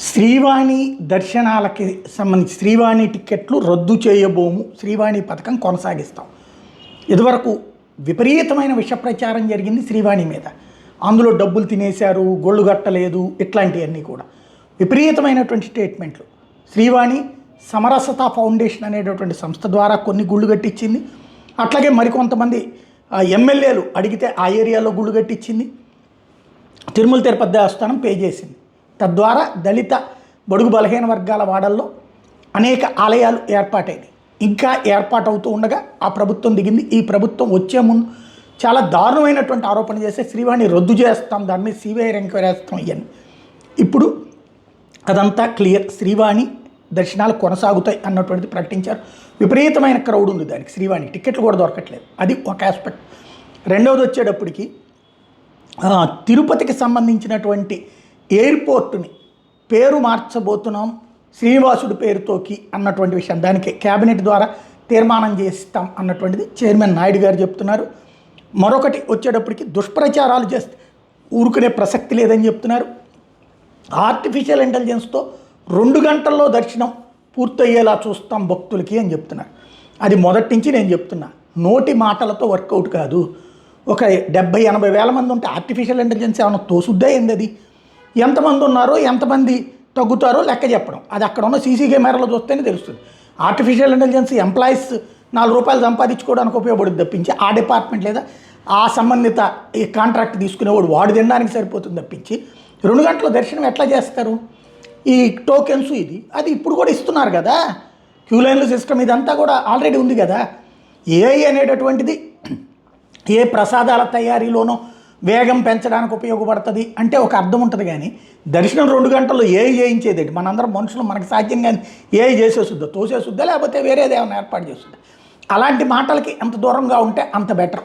శ్రీవాణి దర్శనాలకి సంబంధించి శ్రీవాణి టిక్కెట్లు రద్దు చేయబోము. శ్రీవాణి పథకం కొనసాగిస్తాం. ఇదివరకు విపరీతమైన విష ప్రచారం జరిగింది శ్రీవాణి మీద. అందులో డబ్బులు తినేశారు గొళ్ళు కట్టలేదు ఇట్లాంటివన్నీ కూడా. విపరీతమైనటువంటి స్టేట్మెంట్లు. శ్రీవాణి సమరసత ఫౌండేషన్ అనేటటువంటి సంస్థ ద్వారా కొన్ని గుళ్ళు కట్టించింది. అట్లాగే మరికొంతమంది ఎమ్మెల్యేలు అడిగితే ఆ ఏరియాలో గుళ్ళు కట్టించింది. తిరుమల తిరుపతి దేవస్థానం పే చేసింది. తద్వారా దళిత బడుగు బలహీన వర్గాల వాడల్లో అనేక ఆలయాలు ఏర్పాటైనవి ఇంకా ఏర్పాటవుతూ ఉండగా ఆ ప్రభుత్వం దిగింది. ఈ ప్రభుత్వం వచ్చే ముందు చాలా దారుణమైనటువంటి ఆరోపణ చేస్తే శ్రీవాణి రద్దు చేస్తాం దాని మీద సిబిఐ ఎంక్వైరీ వేస్తాం ఇవన్నీ ఇప్పుడు అదంతా క్లియర్. శ్రీవాణి దర్శనాలు కొనసాగుతాయి అన్నటువంటిది ప్రకటించారు. విపరీతమైన క్రౌడ్ ఉంది దానికి. శ్రీవాణి టికెట్లు కూడా దొరకట్లేదు. అది ఒక ఆస్పెక్ట్. రెండవది వచ్చేటప్పటికి తిరుపతికి సంబంధించినటువంటి ఎయిర్పోర్టుని పేరు మార్చబోతున్నాం శ్రీనివాసుడు పేరుతోకి అన్నటువంటి విషయం. దానికి కేబినెట్ ద్వారా తీర్మానం చేస్తాం అన్నటువంటిది చైర్మన్ నాయుడు గారు చెప్తున్నారు. మరొకటి వచ్చేటప్పటికి దుష్ప్రచారాలు చేస్తే ఊరుకునే ప్రసక్తి లేదని చెప్తున్నారు. ఆర్టిఫిషియల్ ఇంటెలిజెన్స్తో రెండు గంటల్లో దర్శనం పూర్తయ్యేలా చూస్తాం భక్తులకి అని చెప్తున్నారు. అది మొదటి నుంచి నేను చెప్తున్నా. నోటి మాటలతో వర్కౌట్ కాదు. ఒక డెబ్బై ఎనభై వేల మంది ఉంటే ఆర్టిఫిషియల్ ఇంటెలిజెన్స్ ఏమైనా తోసుద్దా ఏంది అది ఎంతమంది ఉన్నారో ఎంతమంది తగ్గుతారో లెక్క చెప్పడం. అది అక్కడ ఉన్న సీసీ కెమెరాలో చూస్తేనే తెలుస్తుంది. ఆర్టిఫిషియల్ ఇంటెలిజెన్స్ ఎంప్లాయీస్ నాలుగు రూపాయలు సంపాదించుకోవడానికి ఉపయోగపడుతుంది తప్పించి ఆ డిపార్ట్మెంట్ లేదా ఆ సంబంధిత ఈ కాంట్రాక్ట్ తీసుకునేవాడు వాడు తినడానికి సరిపోతుంది తప్పించి రెండు గంటల దర్శనం ఎట్లా చేస్తారు? ఈ టోకెన్స్ ఇది. అది ఇప్పుడు కూడా ఇస్తున్నారు కదా. క్యూ లైన్ల సిస్టమ్ ఇదంతా కూడా ఆల్రెడీ ఉంది కదా. ఏఐ అనేటటువంటిది ఏ ప్రసాదాల తయారీలోనో వేగం పెంచడానికి ఉపయోగపడుతుంది అంటే ఒక అర్థం ఉంటుంది కానీ దర్శనం రెండు గంటల్లో ఏ చేయించేది మనందరం మనుషులు మనకు సాధ్యం కానీ ఏ చేసేస్తుందో తోసేస్తుందా లేకపోతే వేరేది ఏమైనా ఏర్పాటు చేస్తుందా? అలాంటి మాటలకి ఎంత దూరంగా ఉంటే అంత బెటర్.